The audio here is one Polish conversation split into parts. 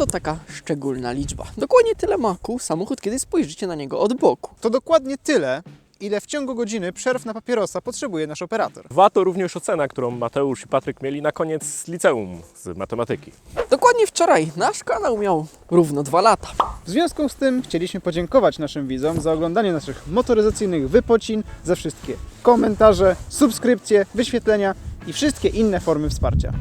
To taka szczególna liczba. Dokładnie tyle ma kół samochód, kiedy spojrzycie na niego od boku. To dokładnie tyle, ile w ciągu godziny przerw na papierosa potrzebuje nasz operator. Dwa to również ocena, którą Mateusz i Patryk mieli na koniec z liceum z matematyki. Dokładnie wczoraj nasz kanał miał równo dwa lata. W związku z tym chcieliśmy podziękować naszym widzom za oglądanie naszych motoryzacyjnych wypocin, za wszystkie komentarze, subskrypcje, wyświetlenia i wszystkie inne formy wsparcia.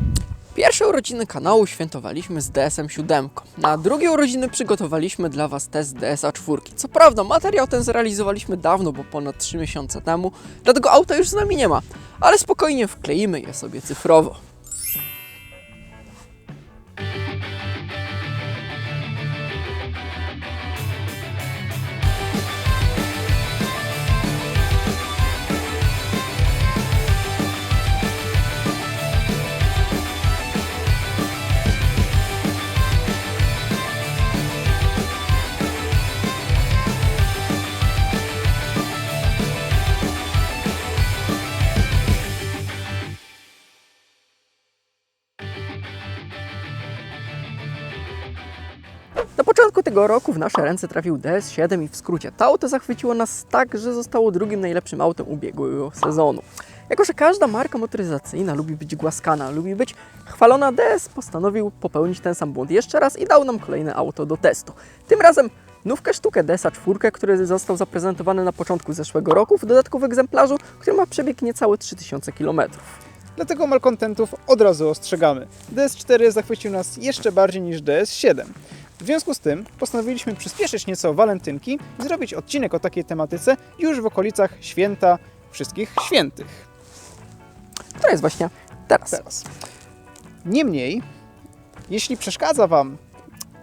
Pierwsze urodziny kanału świętowaliśmy z DSM 7. Na drugie urodziny przygotowaliśmy dla Was test DSA 4. Co prawda, materiał ten zrealizowaliśmy dawno, bo ponad 3 miesiące temu, dlatego auta już z nami nie ma, ale spokojnie wkleimy je sobie cyfrowo. Tego roku w nasze ręce trafił DS7 i w skrócie to auto zachwyciło nas tak, że zostało drugim najlepszym autem ubiegłego sezonu. Jako, że każda marka motoryzacyjna lubi być głaskana, lubi być chwalona, DS postanowił popełnić ten sam błąd jeszcze raz i dał nam kolejne auto do testu. Tym razem nówkę sztukę DSa 4, który został zaprezentowany na początku zeszłego roku w dodatku w egzemplarzu, który ma przebieg niecałe 3000 km. Dlatego malkontentów od razu ostrzegamy. DS4 zachwycił nas jeszcze bardziej niż DS7. W związku z tym postanowiliśmy przyspieszyć nieco walentynki i zrobić odcinek o takiej tematyce już w okolicach święta wszystkich świętych. Która jest właśnie teraz. Teraz. Niemniej, jeśli przeszkadza Wam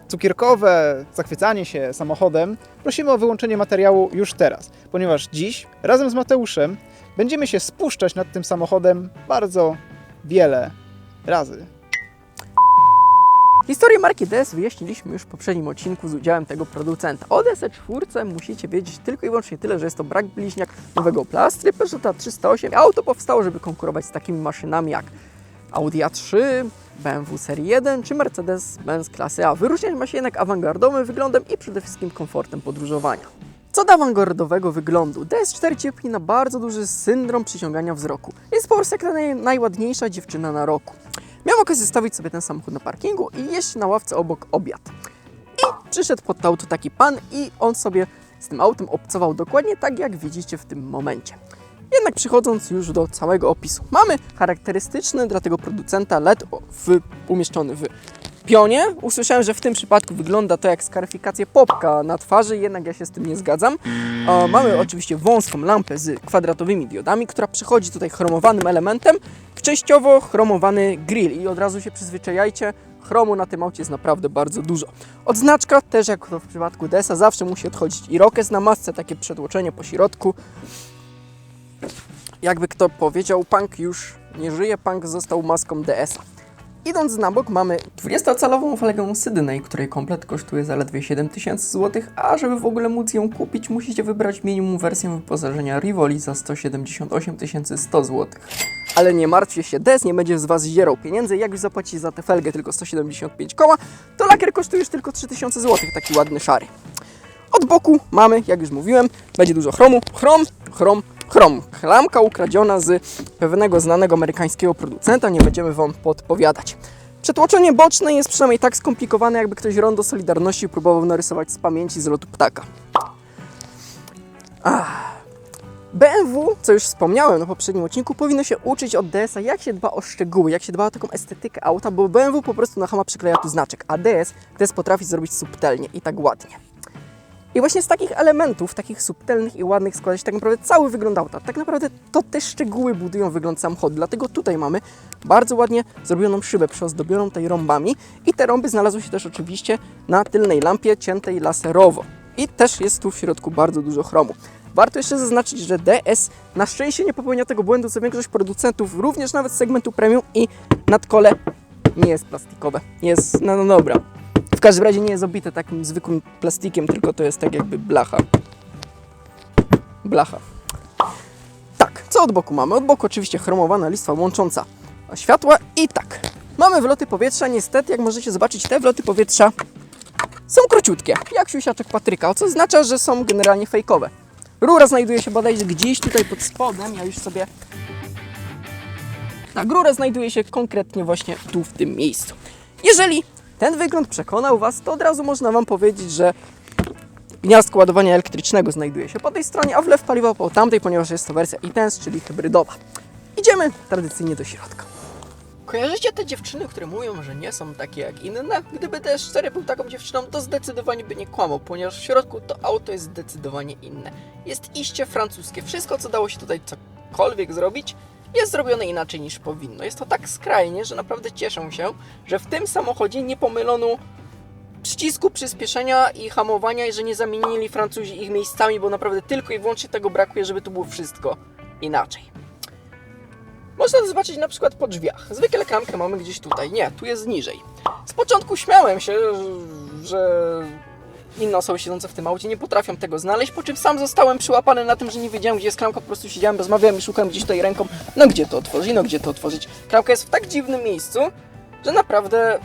cukierkowe zachwycanie się samochodem, prosimy o wyłączenie materiału już teraz, ponieważ dziś razem z Mateuszem będziemy się spuszczać nad tym samochodem bardzo wiele razy. Historię marki DS wyjaśniliśmy już w poprzednim odcinku z udziałem tego producenta. O DS4 musicie wiedzieć tylko i wyłącznie tyle, że jest to brak bliźniak nowego Plastry, Peugeota 308. Auto powstało, żeby konkurować z takimi maszynami jak Audi A3, BMW Serii 1 czy Mercedes-Benz klasy A. Wyróżniać ma się jednak awangardowym wyglądem i przede wszystkim komfortem podróżowania. Co do awangardowego wyglądu, DS4 cierpi na bardzo duży syndrom przyciągania wzroku. Jest po prostu jak naj, najładniejsza dziewczyna na roku. Miałem okazję stawić sobie ten samochód na parkingu i jeść na ławce obok obiad. I przyszedł pod to auto taki pan i on sobie z tym autem obcował dokładnie tak, jak widzicie w tym momencie. Jednak przechodząc już do całego opisu, mamy charakterystyczny dla tego producenta LED w, umieszczony w pionie. Usłyszałem, że w tym przypadku wygląda to jak skaryfikacja popka na twarzy, jednak ja się z tym nie zgadzam. Mamy oczywiście wąską lampę z kwadratowymi diodami, która przychodzi tutaj chromowanym elementem, częściowo chromowany grill i od razu się przyzwyczajajcie, chromu na tym aucie jest naprawdę bardzo dużo. Odznaczka też jak to w przypadku DESa zawsze musi odchodzić Irokes na masce, takie przetłoczenie po środku. Jakby kto powiedział, punk już nie żyje, punk został maską DS-a. Idąc na bok mamy 20-calową Volkswagen Sydney, której komplet kosztuje zaledwie 7000 zł, a żeby w ogóle móc ją kupić, musicie wybrać minimum wersję wyposażenia Rivoli za 178 100 zł. Ale nie martwcie się, DS nie będzie z Was zdzierał pieniędzy, jak już zapłacicie za tę felgę tylko 175 koła, to lakier kosztuje już tylko 3000 zł, taki ładny szary. Od boku mamy, jak już mówiłem, będzie dużo chromu. Chrom, chrom, chrom. Klamka ukradziona z pewnego znanego amerykańskiego producenta, nie będziemy Wam podpowiadać. Przetłoczenie boczne jest przynajmniej tak skomplikowane, jakby ktoś rondo Solidarności próbował narysować z pamięci z lotu ptaka. Ach. BMW, co już wspomniałem na poprzednim odcinku, powinno się uczyć od DS-a, jak się dba o szczegóły, jak się dba o taką estetykę auta, bo BMW po prostu na chama przykleja tu znaczek, a DS, DS potrafi zrobić subtelnie i tak ładnie. I właśnie z takich elementów, takich subtelnych i ładnych składa się tak naprawdę cały wygląd auta. Tak naprawdę to te szczegóły budują wygląd samochodu. Dlatego tutaj mamy bardzo ładnie zrobioną szybę przyozdobioną tutaj rąbami i te rąby znalazły się też oczywiście na tylnej lampie ciętej laserowo. I też jest tu w środku bardzo dużo chromu. Warto jeszcze zaznaczyć, że DS na szczęście nie popełnia tego błędu, co większość producentów, również nawet z segmentu premium i nadkole nie jest plastikowe. Jest, no, no dobra, w każdym razie nie jest obite takim zwykłym plastikiem, tylko to jest tak jakby blacha. Blacha. Tak, co od boku mamy? Od boku oczywiście chromowana listwa łącząca światła i tak. Mamy wloty powietrza, niestety, jak możecie zobaczyć, te wloty powietrza są króciutkie, jak siusiaczek Patryka, co oznacza, że są generalnie fejkowe. Rura znajduje się bodajże gdzieś tutaj pod spodem, ja już sobie... Tak, rura znajduje się konkretnie właśnie tu, w tym miejscu. Jeżeli ten wygląd przekonał Was, to od razu można Wam powiedzieć, że gniazdko ładowania elektrycznego znajduje się po tej stronie, a wlew paliwa po tamtej, ponieważ jest to wersja ITENS, czyli hybrydowa. Idziemy tradycyjnie do środka. Kojarzycie te dziewczyny, które mówią, że nie są takie jak inne? Gdyby też 4 był taką dziewczyną, to zdecydowanie by nie kłamał, ponieważ w środku to auto jest zdecydowanie inne. Jest iście francuskie. Wszystko, co dało się tutaj cokolwiek zrobić, jest zrobione inaczej niż powinno. Jest to tak skrajnie, że naprawdę cieszę się, że w tym samochodzie nie pomylono przycisku przyspieszenia i hamowania i że nie zamienili Francuzi ich miejscami, bo naprawdę tylko i wyłącznie tego brakuje, żeby to było wszystko inaczej. Można to zobaczyć na przykład po drzwiach. Zwykle klamkę mamy gdzieś tutaj. Nie, tu jest niżej. Z początku śmiałem się, że inne osoby siedzące w tym aucie nie potrafią tego znaleźć, po czym sam zostałem przyłapany na tym, że nie wiedziałem, gdzie jest klamka, po prostu siedziałem, rozmawiałem i szukałem gdzieś tutaj ręką, no gdzie to otworzyć, no gdzie to otworzyć. Klamka jest w tak dziwnym miejscu, że naprawdę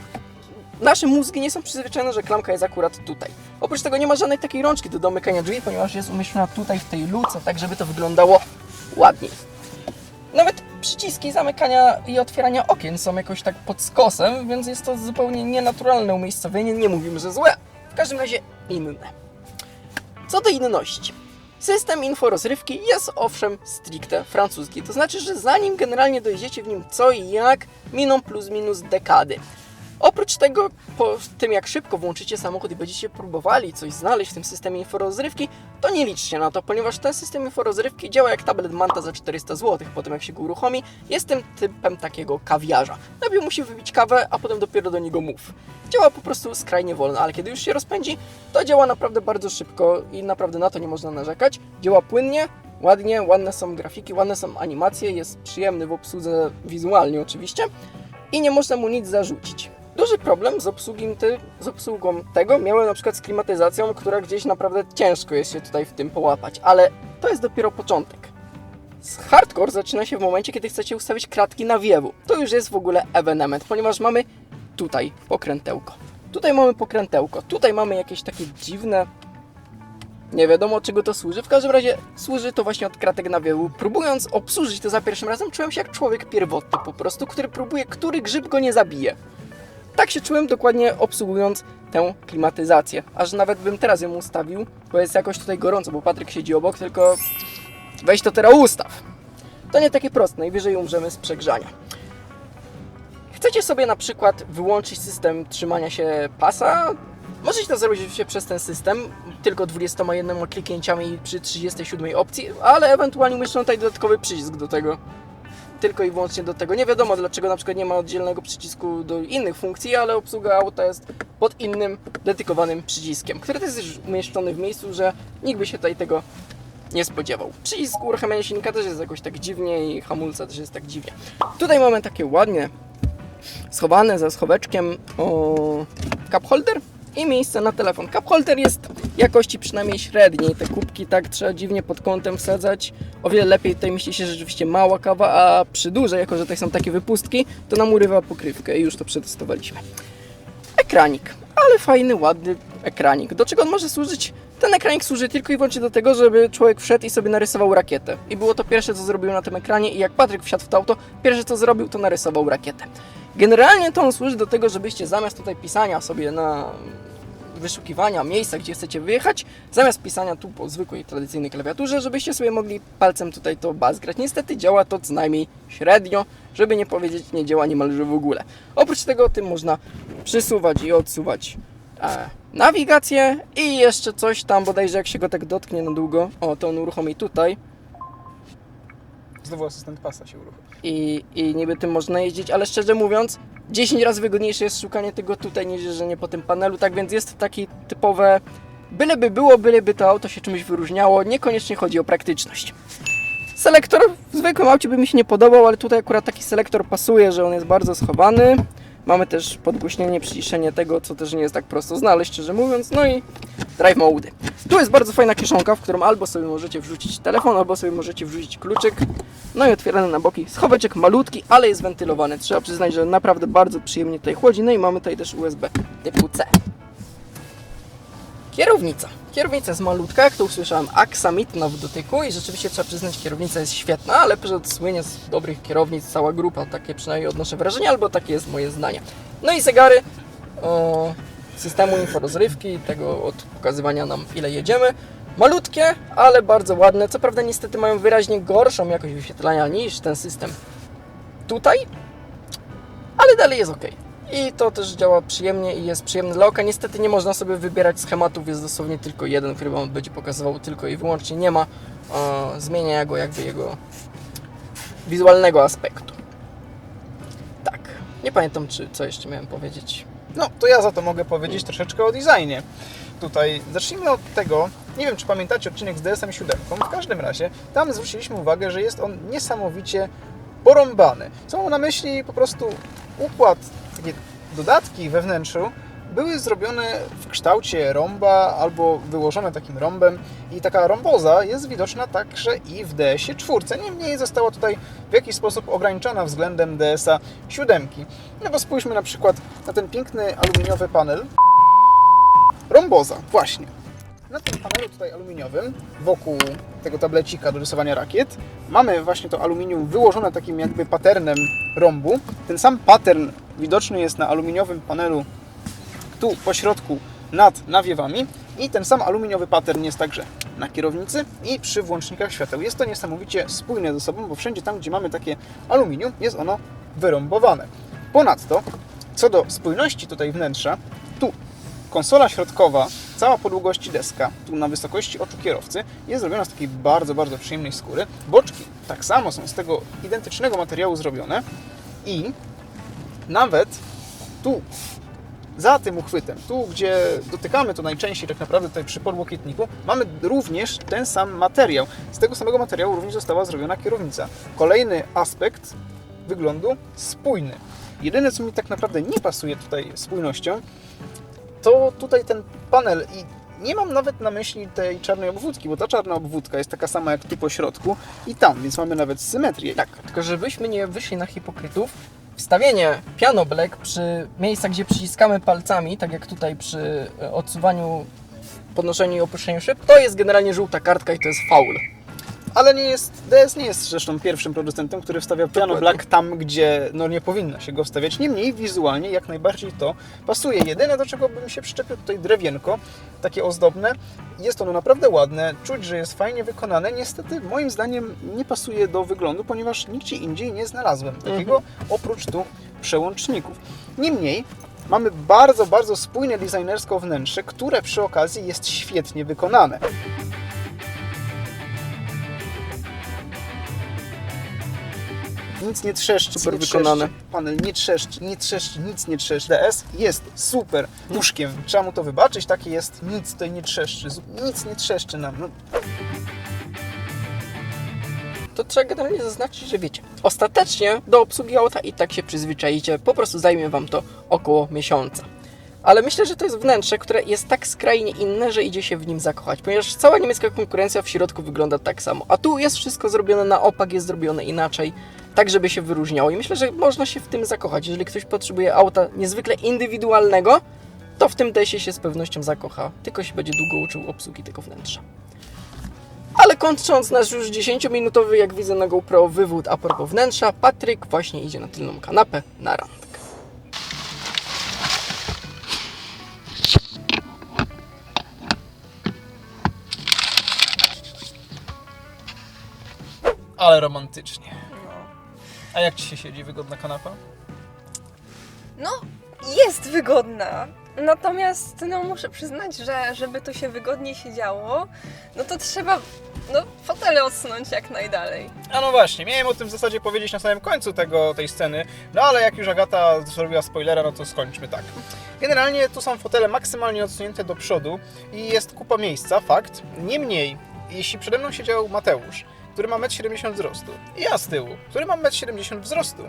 nasze mózgi nie są przyzwyczajone, że klamka jest akurat tutaj. Oprócz tego nie ma żadnej takiej rączki do domykania drzwi, ponieważ jest umieszczona tutaj w tej luce, tak żeby to wyglądało ładniej. Nawet przyciski zamykania i otwierania okien są jakoś tak pod skosem, więc jest to zupełnie nienaturalne umiejscowienie. Nie mówimy, że złe. W każdym razie inne. Co do inności. System inforozrywki jest owszem stricte francuski. To znaczy, że zanim generalnie dojdziecie w nim co i jak, miną plus minus dekady. Oprócz tego, po tym jak szybko włączycie samochód i będziecie próbowali coś znaleźć w tym systemie inforozrywki, to nie liczcie na to, ponieważ ten system inforozrywki działa jak tablet Manta za 400 zł. Po tym jak się go uruchomi, jest tym typem takiego kawiarza. Najpierw musi wypić kawę, a potem dopiero do niego mów. Działa po prostu skrajnie wolno, ale kiedy już się rozpędzi, to działa naprawdę bardzo szybko i naprawdę na to nie można narzekać. Działa płynnie, ładnie, ładne są grafiki, ładne są animacje, jest przyjemny w obsłudze wizualnie oczywiście i nie można mu nic zarzucić. Duży problem z, ty, z obsługą tego miałem na przykład z klimatyzacją, która gdzieś naprawdę ciężko jest się tutaj w tym połapać, ale to jest dopiero początek. Z hardcore zaczyna się w momencie, kiedy chcecie ustawić kratki nawiewu. To już jest w ogóle ewenement, ponieważ mamy tutaj pokrętełko. Tutaj mamy pokrętełko, tutaj mamy jakieś takie dziwne nie wiadomo czego to służy. W każdym razie służy to właśnie od kratek nawiewu. Próbując obsłużyć to za pierwszym razem, czułem się jak człowiek pierwotny po prostu, który próbuje, który grzyb go nie zabije. Tak się czułem dokładnie obsługując tę klimatyzację. Aż nawet bym teraz ją ustawił, bo jest jakoś tutaj gorąco, bo Patryk siedzi obok, tylko weź to teraz ustaw. To nie takie proste, najwyżej umrzemy z przegrzania. Chcecie sobie na przykład wyłączyć system trzymania się pasa? Możecie to zrobić oczywiście przez ten system, tylko 21 kliknięciami przy 37 opcji, ale ewentualnie umieszczą tutaj dodatkowy przycisk do tego. Tylko i wyłącznie do tego. Nie wiadomo dlaczego na przykład nie ma oddzielnego przycisku do innych funkcji, ale obsługa auta jest pod innym dedykowanym przyciskiem, który też jest umieszczony w miejscu, że nikt by się tutaj tego nie spodziewał. Przycisk uruchamiania silnika też jest jakoś tak dziwnie i hamulca też jest tak dziwnie. Tutaj mamy takie ładnie schowane za schoweczkiem o, cup holder i miejsce na telefon. Cup holder jest jakości przynajmniej średniej. Te kubki tak trzeba dziwnie pod kątem wsadzać. O wiele lepiej tutaj myśli się rzeczywiście mała kawa, a przy dużej, jako że tutaj są takie wypustki, to nam urywa pokrywkę i już to przetestowaliśmy. Ekranik, ale fajny, ładny ekranik. Do czego on może służyć? Ten ekranik służy tylko i wyłącznie do tego, żeby człowiek wszedł i sobie narysował rakietę. I było to pierwsze, co zrobił na tym ekranie i jak Patryk wsiadł w to auto, pierwsze co zrobił, to narysował rakietę. Generalnie to on służy do tego, żebyście zamiast tutaj pisania sobie na wyszukiwania miejsca, gdzie chcecie wyjechać, zamiast pisania tu po zwykłej, tradycyjnej klawiaturze, żebyście sobie mogli palcem tutaj to bazgrać. Niestety działa to co najmniej średnio, żeby nie powiedzieć nie działa niemalże w ogóle. Oprócz tego tym można przysuwać i odsuwać e, nawigację i jeszcze coś tam, bodajże jak się go tak dotknie na długo, o to on uruchomi tutaj Znowu asystent pasa się uruchomił. i, i niby tym można jeździć, ale szczerze mówiąc 10 razy wygodniejsze jest szukanie tego tutaj niż jeżdżenie po tym panelu, tak więc jest to takie typowe byleby było, byleby to auto się czymś wyróżniało, niekoniecznie chodzi o praktyczność. Selektor w zwykłym aucie by mi się nie podobał, ale tutaj akurat taki selektor pasuje, że on jest bardzo schowany. Mamy też podgłośnienie, przyciszenie tego, co też nie jest tak prosto znaleźć, szczerze mówiąc. No i drive mode. Tu jest bardzo fajna kieszonka, w którą albo sobie możecie wrzucić telefon, albo sobie możecie wrzucić kluczyk. No i otwierany na boki. Schoweczek malutki, ale jest wentylowany. Trzeba przyznać, że naprawdę bardzo przyjemnie tutaj chłodzi. No i mamy tutaj też USB typu C. Kierownica. Kierownica jest malutka, jak to usłyszałem, aksamitna w dotyku i rzeczywiście trzeba przyznać, kierownica jest świetna, ale słynie z dobrych kierownic, cała grupa, takie przynajmniej odnoszę wrażenie, albo takie jest moje zdanie. No i zegary o, systemu inforozrywki, tego od pokazywania nam ile jedziemy. Malutkie, ale bardzo ładne. Co prawda niestety mają wyraźnie gorszą jakość wyświetlania niż ten system tutaj, ale dalej jest ok. I to też działa przyjemnie i jest przyjemne dla oka. Niestety nie można sobie wybierać schematów, jest dosłownie tylko jeden, który Wam będzie pokazywał tylko i wyłącznie. Nie ma e, zmienia go jakby jego wizualnego aspektu. Tak. Nie pamiętam, czy co jeszcze miałem powiedzieć. No, to ja za to mogę powiedzieć troszeczkę o designie. Tutaj zacznijmy od tego, nie wiem czy pamiętacie odcinek z DSM 7. W każdym razie tam zwróciliśmy uwagę, że jest on niesamowicie porąbany. Co mam na myśli po prostu układ, takie dodatki we wnętrzu były zrobione w kształcie rąba albo wyłożone takim rąbem i taka rąboza jest widoczna także i w DS-ie 4. Niemniej została tutaj w jakiś sposób ograniczona względem DS-a 7. No bo spójrzmy na przykład na ten piękny aluminiowy panel. Rąboza, właśnie. Na tym panelu tutaj aluminiowym, wokół tego tablecika do rysowania rakiet, mamy właśnie to aluminium wyłożone takim jakby patternem rąbu. Ten sam pattern widoczny jest na aluminiowym panelu tu po środku nad nawiewami i ten sam aluminiowy pattern jest także na kierownicy i przy włącznikach świateł. Jest to niesamowicie spójne ze sobą, bo wszędzie tam, gdzie mamy takie aluminium, jest ono wyrąbowane. Ponadto, co do spójności tutaj wnętrza, tu konsola środkowa, cała po długości deska, tu na wysokości oczu kierowcy, jest zrobiona z takiej bardzo, bardzo przyjemnej skóry. Boczki tak samo są z tego identycznego materiału zrobione i nawet tu za tym uchwytem, tu gdzie dotykamy to najczęściej tak naprawdę tutaj przy podłokietniku, mamy również ten sam materiał. Z tego samego materiału również została zrobiona kierownica. Kolejny aspekt wyglądu spójny. Jedyne co mi tak naprawdę nie pasuje tutaj spójnością, to tutaj ten panel i nie mam nawet na myśli tej czarnej obwódki, bo ta czarna obwódka jest taka sama jak tu po środku i tam, więc mamy nawet symetrię. Tak, tylko żebyśmy nie wyszli na hipokrytów, wstawienie piano black przy miejscach, gdzie przyciskamy palcami, tak jak tutaj przy e, odsuwaniu, podnoszeniu i opuszczeniu szyb, to jest generalnie żółta kartka i to jest faul. Ale nie jest, DS nie jest zresztą pierwszym producentem, który wstawia piano black tam, gdzie no, nie powinno się go wstawiać. Niemniej wizualnie jak najbardziej to pasuje. Jedyne do czego bym się przyczepił tutaj drewienko, takie ozdobne. Jest ono naprawdę ładne, czuć, że jest fajnie wykonane. Niestety moim zdaniem nie pasuje do wyglądu, ponieważ nigdzie indziej nie znalazłem takiego oprócz tu przełączników. Niemniej mamy bardzo, bardzo spójne designersko wnętrze, które przy okazji jest świetnie wykonane. Nic nie trzeszczy, Super nie wykonane. Trzeszczy. Panel nie trzeszczy, nie trzeszczy, nic nie trzeszczy. DS jest super puszkiem. Trzeba mu to wybaczyć, takie jest, nic tutaj nie trzeszczy, nic nie trzeszczy nam. No, to trzeba generalnie zaznaczyć, że wiecie, ostatecznie do obsługi auta i tak się przyzwyczaicie, po prostu zajmie Wam to około miesiąca. Ale myślę, że to jest wnętrze, które jest tak skrajnie inne, że idzie się w nim zakochać, ponieważ cała niemiecka konkurencja w środku wygląda tak samo. A tu jest wszystko zrobione na opak, jest zrobione inaczej, tak żeby się wyróżniało. I myślę, że można się w tym zakochać. Jeżeli ktoś potrzebuje auta niezwykle indywidualnego, to w tym desie się z pewnością zakocha, tylko się będzie długo uczył obsługi tego wnętrza. Ale kończąc nasz już 10-minutowy, jak widzę na GoPro, wywód a propos wnętrza, Patryk właśnie idzie na tylną kanapę na randkę. ale romantycznie. A jak Ci się siedzi wygodna kanapa? No, jest wygodna. Natomiast no, muszę przyznać, że żeby to się wygodnie siedziało, no to trzeba no, fotele odsunąć jak najdalej. A no właśnie, miałem o tym w zasadzie powiedzieć na samym końcu tego, tej sceny, no ale jak już Agata zrobiła spoilera, no to skończmy tak. Generalnie tu są fotele maksymalnie odsunięte do przodu i jest kupa miejsca, fakt. Niemniej, jeśli przede mną siedział Mateusz, który ma 1,70 m wzrostu i ja z tyłu, który mam 1,70 m wzrostu,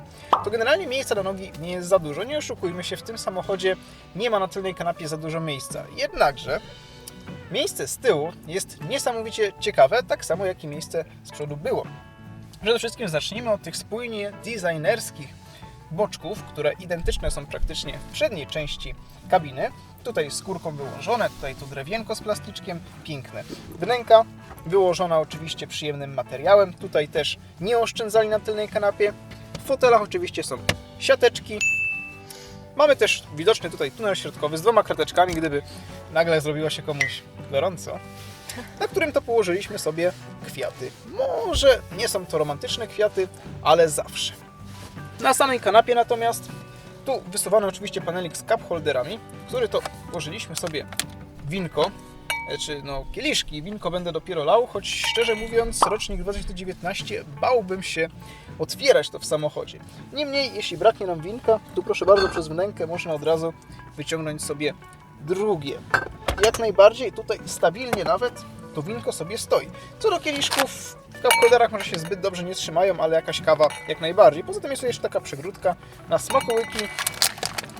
to generalnie miejsca na nogi nie jest za dużo. Nie oszukujmy się, w tym samochodzie nie ma na tylnej kanapie za dużo miejsca. Jednakże miejsce z tyłu jest niesamowicie ciekawe, tak samo jak i miejsce z przodu było. Przede wszystkim zacznijmy od tych spójnie designerskich boczków, które identyczne są praktycznie w przedniej części kabiny. Tutaj skórką wyłożone, tutaj to drewienko z plasticzkiem, piękne. Wnęka wyłożona oczywiście przyjemnym materiałem, tutaj też nie oszczędzali na tylnej kanapie. W fotelach oczywiście są siateczki. Mamy też widoczny tutaj tunel środkowy z dwoma krateczkami, gdyby nagle zrobiło się komuś gorąco, na którym to położyliśmy sobie kwiaty. Może nie są to romantyczne kwiaty, ale zawsze. Na samej kanapie natomiast tu wysuwano oczywiście panelik z cup holderami, który to włożyliśmy sobie winko, e, czy no kieliszki. Winko będę dopiero lał, choć szczerze mówiąc rocznik 2019 bałbym się otwierać to w samochodzie. Niemniej, jeśli braknie nam winka, tu proszę bardzo przez wnękę można od razu wyciągnąć sobie drugie. Jak najbardziej tutaj stabilnie nawet to winko sobie stoi. Co do kieliszków, w cup holderach może się zbyt dobrze nie trzymają, ale jakaś kawa jak najbardziej. Poza tym jest tu jeszcze taka przegródka na smakołyki.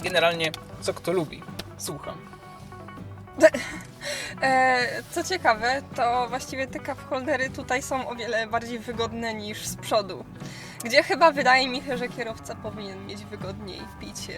Generalnie co kto lubi. Słucham. E, co ciekawe, to właściwie te cup holdery tutaj są o wiele bardziej wygodne niż z przodu. Gdzie chyba wydaje mi się, że kierowca powinien mieć wygodniej picie.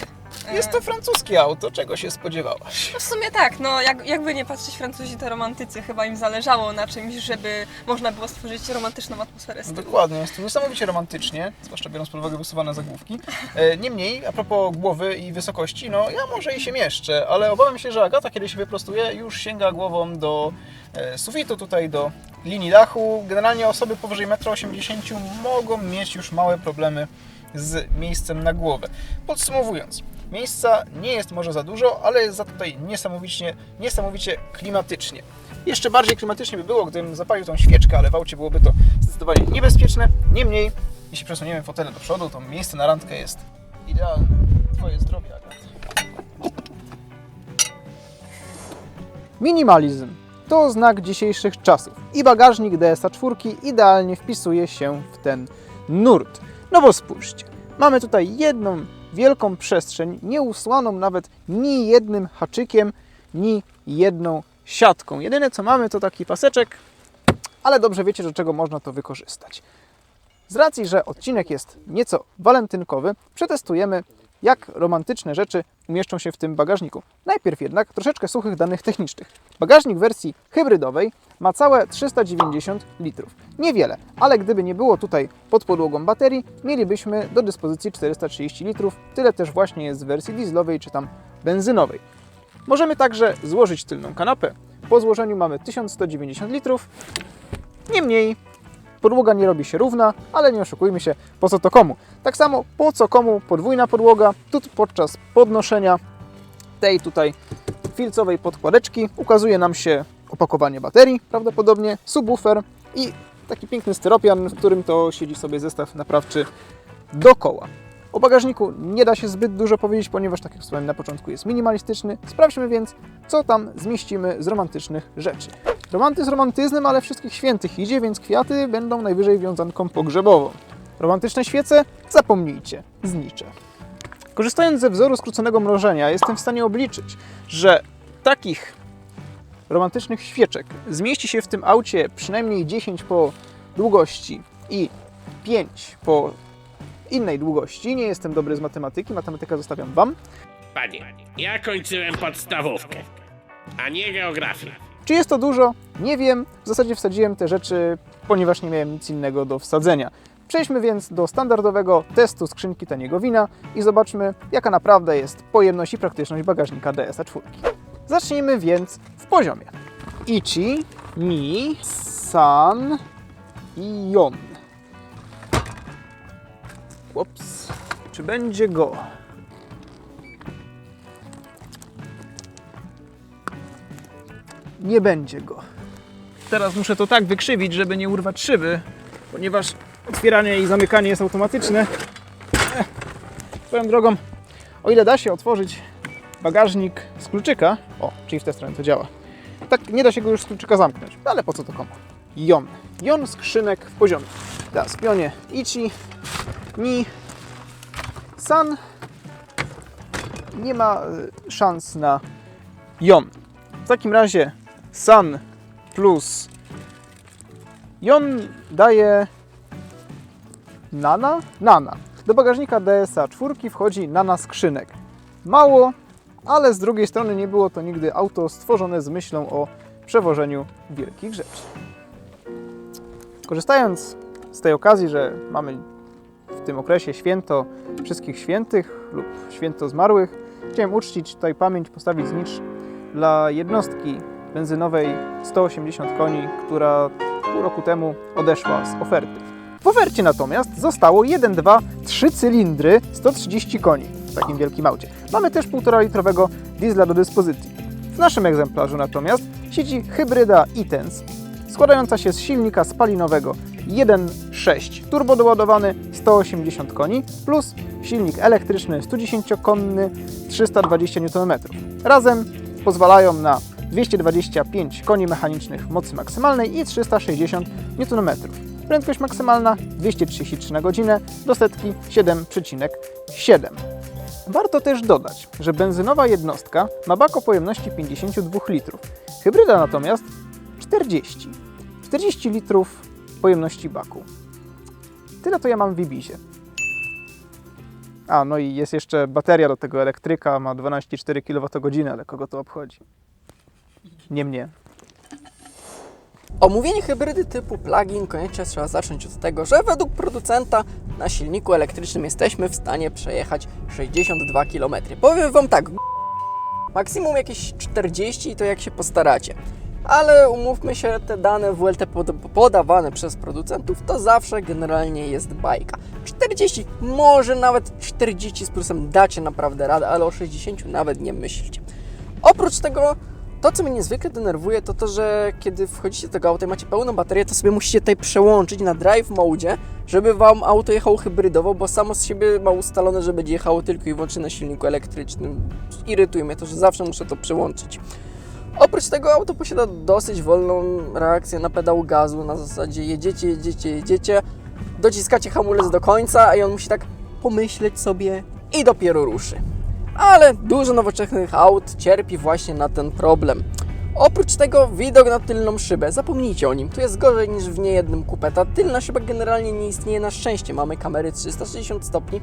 E, Jest to francuskie auto, czego się spodziewałaś? No w sumie tak, no jak, jakby nie patrzeć, Francuzi to romantycy, chyba im zależało na czymś, żeby można było stworzyć romantyczną atmosferę z tyłu. dokładnie, jest to niesamowicie romantycznie, zwłaszcza biorąc pod uwagę wysuwane zagłówki. E, Niemniej, a propos głowy i wysokości, no ja może i się mieszczę, ale obawiam się, że Agata, kiedy się wyprostuje, już sięga głową do e, sufitu, tutaj do linii dachu. Generalnie osoby powyżej 1,80 m mogą mieć już małe problemy z miejscem na głowę. Podsumowując, miejsca nie jest może za dużo, ale jest za tutaj niesamowicie, niesamowicie klimatycznie. Jeszcze bardziej klimatycznie by było, gdybym zapalił tą świeczkę, ale w aucie byłoby to zdecydowanie niebezpieczne. Niemniej, jeśli przesuniemy fotele do przodu, to miejsce na randkę jest idealne. Twoje zdrowie, Agat. Minimalizm to znak dzisiejszych czasów i bagażnik DSA4 idealnie wpisuje się w ten nurt. No bo spójrzcie, mamy tutaj jedną wielką przestrzeń, nieusłaną nawet ni jednym haczykiem, ni jedną siatką. Jedyne co mamy to taki paseczek, ale dobrze wiecie, do czego można to wykorzystać. Z racji, że odcinek jest nieco walentynkowy, przetestujemy, jak romantyczne rzeczy umieszczą się w tym bagażniku. Najpierw jednak troszeczkę suchych danych technicznych. Bagażnik wersji hybrydowej ma całe 390 litrów. Niewiele, ale gdyby nie było tutaj pod podłogą baterii, mielibyśmy do dyspozycji 430 litrów. Tyle też właśnie jest w wersji dieslowej czy tam benzynowej. Możemy także złożyć tylną kanapę. Po złożeniu mamy 1190 litrów. Niemniej podłoga nie robi się równa, ale nie oszukujmy się, po co to komu. Tak samo po co komu podwójna podłoga, tu podczas podnoszenia tej tutaj filcowej podkładeczki ukazuje nam się opakowanie baterii, prawdopodobnie subwoofer i taki piękny styropian, w którym to siedzi sobie zestaw naprawczy dokoła. O bagażniku nie da się zbyt dużo powiedzieć, ponieważ, tak jak wspomniałem na początku, jest minimalistyczny. Sprawdźmy więc, co tam zmieścimy z romantycznych rzeczy. Romantyzm romantyzmem, ale wszystkich świętych idzie, więc kwiaty będą najwyżej wiązanką pogrzebową. Romantyczne świece? Zapomnijcie, znicze. Korzystając ze wzoru skróconego mrożenia, jestem w stanie obliczyć, że takich romantycznych świeczek zmieści się w tym aucie przynajmniej 10 po długości i 5 po innej długości. Nie jestem dobry z matematyki, matematyka zostawiam Wam. Panie, ja kończyłem podstawówkę, a nie geografię. Czy jest to dużo? Nie wiem. W zasadzie wsadziłem te rzeczy, ponieważ nie miałem nic innego do wsadzenia. Przejdźmy więc do standardowego testu skrzynki taniego wina i zobaczmy, jaka naprawdę jest pojemność i praktyczność bagażnika DSA4. Zacznijmy więc w poziomie. Ichi, Mi, San i Jon. Ups. Czy będzie go? Nie będzie go. Teraz muszę to tak wykrzywić, żeby nie urwać szyby, ponieważ otwieranie i zamykanie jest automatyczne. Ech, Swoją drogą, o ile da się otworzyć bagażnik z kluczyka, o, czyli w tę stronę to działa, tak nie da się go już z kluczyka zamknąć, ale po co to komu? Jon. Jon skrzynek w poziomie. Teraz pionie Ichi, Ni, San. Nie ma y, szans na Jon. W takim razie San plus Jon daje Nana? Nana. Do bagażnika DSA 4 wchodzi Nana skrzynek. Mało, ale z drugiej strony nie było to nigdy auto stworzone z myślą o przewożeniu wielkich rzeczy. Korzystając z tej okazji, że mamy w tym okresie święto wszystkich świętych lub święto zmarłych, chciałem uczcić tutaj pamięć, postawić znicz dla jednostki benzynowej 180 koni, która pół roku temu odeszła z oferty. W ofercie natomiast zostało 1, 2, 3 cylindry 130 koni w takim wielkim aucie. Mamy też 1,5 litrowego diesla do dyspozycji. W naszym egzemplarzu natomiast siedzi hybryda e-Tense składająca się z silnika spalinowego 1.6 turbo doładowany 180 koni plus silnik elektryczny 110-konny 320 Nm. Razem pozwalają na 225 koni mechanicznych mocy maksymalnej i 360 Nm. Prędkość maksymalna 233 na godzinę do setki 7,7. Warto też dodać, że benzynowa jednostka ma bak o pojemności 52 litrów. Hybryda natomiast 40. 40 litrów pojemności baku. Tyle to ja mam w Ibizie. A, no i jest jeszcze bateria do tego elektryka, ma 12,4 kWh, ale kogo to obchodzi? Nie mnie. Omówienie hybrydy typu plug-in koniecznie trzeba zacząć od tego, że według producenta na silniku elektrycznym jesteśmy w stanie przejechać 62 km. Powiem Wam tak, maksimum jakieś 40 i to jak się postaracie. Ale umówmy się, te dane WLT pod- podawane przez producentów to zawsze generalnie jest bajka. 40, może nawet 40 z plusem dacie naprawdę radę, ale o 60 nawet nie myślcie. Oprócz tego to, co mnie niezwykle denerwuje, to to, że kiedy wchodzicie do tego auta i macie pełną baterię, to sobie musicie tutaj przełączyć na drive mode, żeby Wam auto jechało hybrydowo, bo samo z siebie ma ustalone, że będzie jechało tylko i wyłącznie na silniku elektrycznym. Irytuje mnie to, że zawsze muszę to przełączyć. Oprócz tego auto posiada dosyć wolną reakcję na pedał gazu, na zasadzie jedziecie, jedziecie, jedziecie, dociskacie hamulec do końca, i on musi tak pomyśleć sobie i dopiero ruszy ale dużo nowoczesnych aut cierpi właśnie na ten problem. Oprócz tego widok na tylną szybę, zapomnijcie o nim, tu jest gorzej niż w niejednym kupę. Ta tylna szyba generalnie nie istnieje na szczęście. Mamy kamery 360 stopni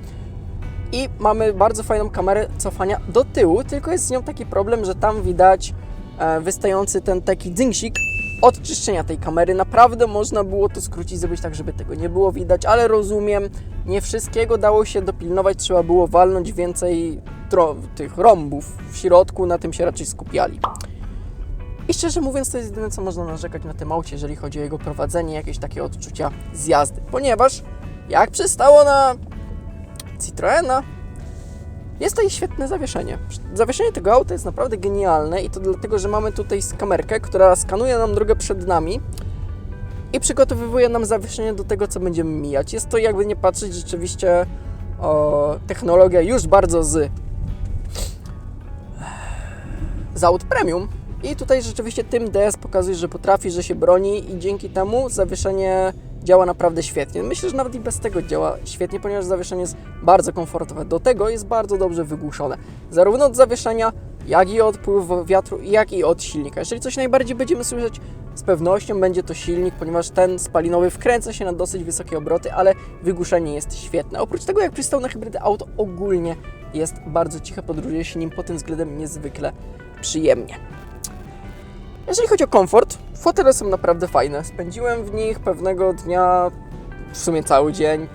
i mamy bardzo fajną kamerę cofania do tyłu, tylko jest z nią taki problem, że tam widać e, wystający ten taki dzynksik od czyszczenia tej kamery. Naprawdę można było to skrócić, zrobić tak, żeby tego nie było widać, ale rozumiem, nie wszystkiego dało się dopilnować, trzeba było walnąć więcej tych rąbów w środku, na tym się raczej skupiali. I szczerze mówiąc, to jest jedyne, co można narzekać na tym aucie, jeżeli chodzi o jego prowadzenie, jakieś takie odczucia z jazdy. Ponieważ, jak przystało na Citroena, jest i świetne zawieszenie. Zawieszenie tego auta jest naprawdę genialne i to dlatego, że mamy tutaj kamerkę, która skanuje nam drogę przed nami i przygotowywuje nam zawieszenie do tego, co będziemy mijać. Jest to jakby nie patrzeć rzeczywiście o, technologia już bardzo z z aut premium. I tutaj rzeczywiście tym DS pokazuje, że potrafi, że się broni i dzięki temu zawieszenie działa naprawdę świetnie. Myślę, że nawet i bez tego działa świetnie, ponieważ zawieszenie jest bardzo komfortowe. Do tego jest bardzo dobrze wygłuszone. Zarówno od zawieszenia, jak i od pływu wiatru, jak i od silnika. Jeżeli coś najbardziej będziemy słyszeć, z pewnością będzie to silnik, ponieważ ten spalinowy wkręca się na dosyć wysokie obroty, ale wygłuszenie jest świetne. Oprócz tego, jak przystał na hybrydy, auto ogólnie jest bardzo ciche, podróżuje się nim pod tym względem niezwykle przyjemnie. Jeżeli chodzi o komfort, fotele są naprawdę fajne. Spędziłem w nich pewnego dnia w sumie cały dzień,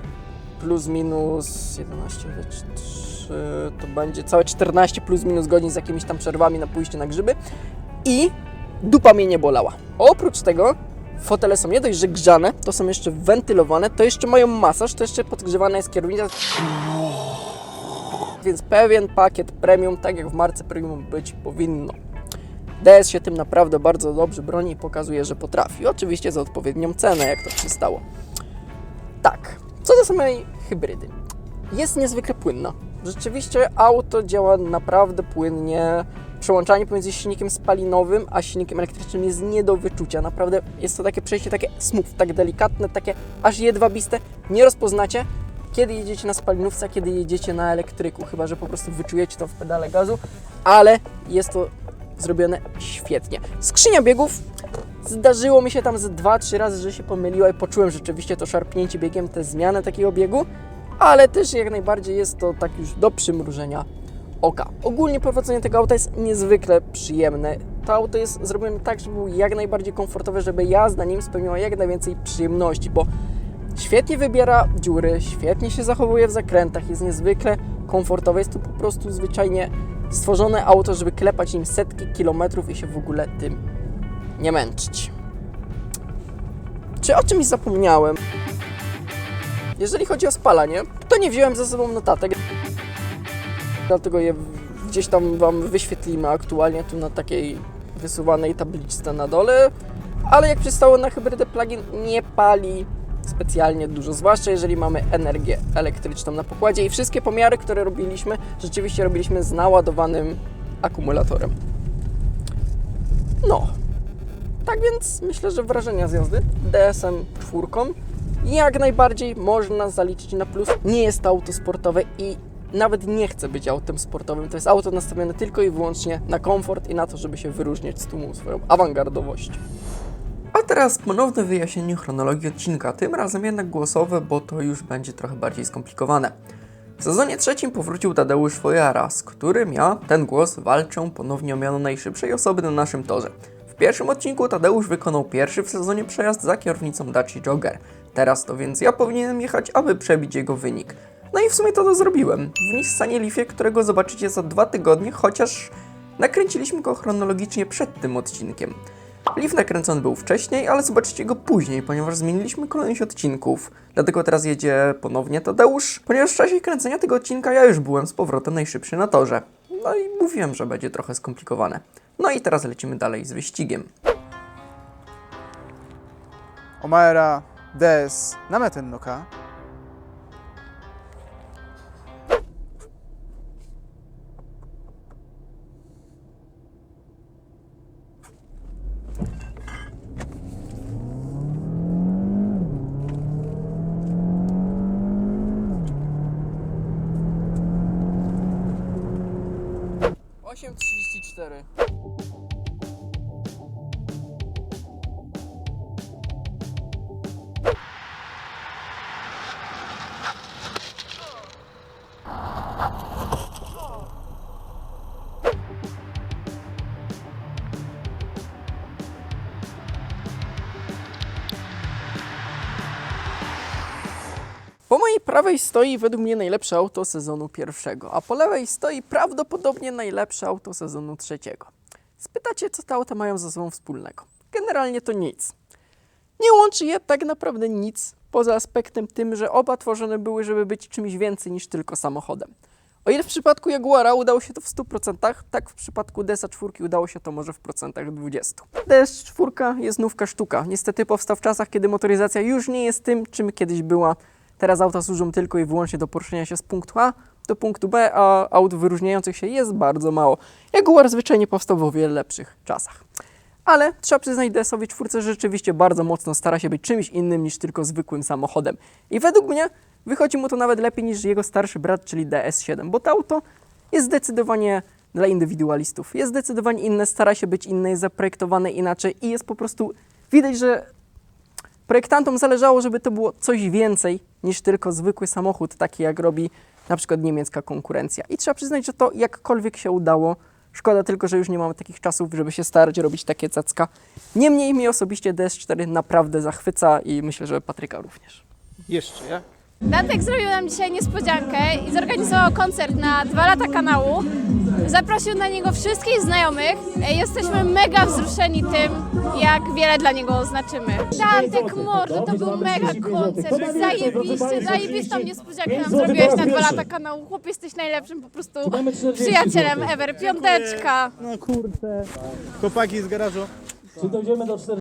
plus minus 11, 3, to będzie całe 14 plus minus godzin z jakimiś tam przerwami na pójście na grzyby i dupa mnie nie bolała. Oprócz tego fotele są nie dość, że grzane, to są jeszcze wentylowane, to jeszcze mają masaż, to jeszcze podgrzewana jest kierownica. Więc pewien pakiet premium, tak jak w marce premium być powinno. DS się tym naprawdę bardzo dobrze broni i pokazuje, że potrafi. Oczywiście za odpowiednią cenę, jak to przystało. Tak, co do samej hybrydy. Jest niezwykle płynna. Rzeczywiście auto działa naprawdę płynnie. przełączanie pomiędzy silnikiem spalinowym a silnikiem elektrycznym jest nie do wyczucia. Naprawdę jest to takie przejście takie smooth, tak delikatne, takie aż jedwabiste. Nie rozpoznacie, kiedy jedziecie na spalinówce, kiedy jedziecie na elektryku, chyba że po prostu wyczujecie to w pedale gazu, ale jest to zrobione świetnie. Skrzynia biegów Zdarzyło mi się tam z 2-3 razy, że się pomyliła i poczułem rzeczywiście to szarpnięcie biegiem, tę zmianę takiego biegu, ale też jak najbardziej jest to tak już do przymrużenia oka. Ogólnie prowadzenie tego auta jest niezwykle przyjemne. To auto jest zrobione tak, żeby było jak najbardziej komfortowe, żeby jazda nim spełniła jak najwięcej przyjemności, bo świetnie wybiera dziury, świetnie się zachowuje w zakrętach, jest niezwykle komfortowe. Jest to po prostu zwyczajnie stworzone auto, żeby klepać nim setki kilometrów i się w ogóle tym nie męczyć. Czy o czymś zapomniałem? Jeżeli chodzi o spalanie, to nie wziąłem ze sobą notatek. Dlatego je gdzieś tam Wam wyświetlimy aktualnie tu na takiej wysuwanej tabliczce na dole. Ale jak przystało na hybrydę plugin nie pali specjalnie dużo, zwłaszcza jeżeli mamy energię elektryczną na pokładzie i wszystkie pomiary, które robiliśmy, rzeczywiście robiliśmy z naładowanym akumulatorem. No, tak więc myślę, że wrażenia z jazdy DSM 4 jak najbardziej można zaliczyć na plus. Nie jest to auto sportowe i nawet nie chce być autem sportowym. To jest auto nastawione tylko i wyłącznie na komfort i na to, żeby się wyróżniać z tłumu swoją awangardowością. A teraz ponowne wyjaśnienie chronologii odcinka, tym razem jednak głosowe, bo to już będzie trochę bardziej skomplikowane. W sezonie trzecim powrócił Tadeusz Fojaras, który miał ten głos walczą ponownie o miano najszybszej osoby na naszym torze. W pierwszym odcinku Tadeusz wykonał pierwszy w sezonie przejazd za kierownicą Daci Jogger. Teraz to więc ja powinienem jechać, aby przebić jego wynik. No i w sumie to to zrobiłem. W Nissanie Leafie, którego zobaczycie za dwa tygodnie, chociaż nakręciliśmy go chronologicznie przed tym odcinkiem. Leaf nakręcony był wcześniej, ale zobaczycie go później, ponieważ zmieniliśmy kolejność odcinków. Dlatego teraz jedzie ponownie Tadeusz, ponieważ w czasie kręcenia tego odcinka ja już byłem z powrotem najszybszy na torze. No i mówiłem, że będzie trochę skomplikowane. No i teraz lecimy dalej z wyścigiem. Omaera DS na metę Noka. Mojej prawej stoi według mnie najlepsze auto sezonu pierwszego, a po lewej stoi prawdopodobnie najlepsze auto sezonu trzeciego. Spytacie, co te auta mają ze sobą wspólnego? Generalnie to nic. Nie łączy je tak naprawdę nic, poza aspektem tym, że oba tworzone były, żeby być czymś więcej niż tylko samochodem. O ile w przypadku Jaguara udało się to w 100%, tak w przypadku DS4 udało się to może w procentach 20%. DS4 jest nówka sztuka. Niestety powstał w czasach, kiedy motoryzacja już nie jest tym, czym kiedyś była. Teraz auta służą tylko i wyłącznie do poruszenia się z punktu A do punktu B, a aut wyróżniających się jest bardzo mało. Jaguar zwyczajnie powstał w o wiele lepszych czasach. Ale trzeba przyznać DS-owi czwórce, że rzeczywiście bardzo mocno stara się być czymś innym niż tylko zwykłym samochodem. I według mnie wychodzi mu to nawet lepiej niż jego starszy brat, czyli DS7, bo to auto jest zdecydowanie dla indywidualistów. Jest zdecydowanie inne, stara się być inne, jest zaprojektowane inaczej i jest po prostu widać, że projektantom zależało, żeby to było coś więcej niż tylko zwykły samochód, taki jak robi na przykład niemiecka konkurencja. I trzeba przyznać, że to jakkolwiek się udało. Szkoda tylko, że już nie mamy takich czasów, żeby się starać robić takie cacka. Niemniej mnie osobiście DS4 naprawdę zachwyca i myślę, że Patryka również. Jeszcze, jak? Datek zrobił nam dzisiaj niespodziankę i zorganizował koncert na dwa lata kanału. Zaprosił na niego wszystkich znajomych. Jesteśmy mega wzruszeni tym, jak wiele dla niego znaczymy. Datek mordo, to był mega koncert. Zajebiście, zajebistą niespodziankę nam zrobiłeś na dwa lata kanału. Chłop, jesteś najlepszym po prostu przyjacielem ever. Piąteczka. No kurde. Chłopaki z garażu.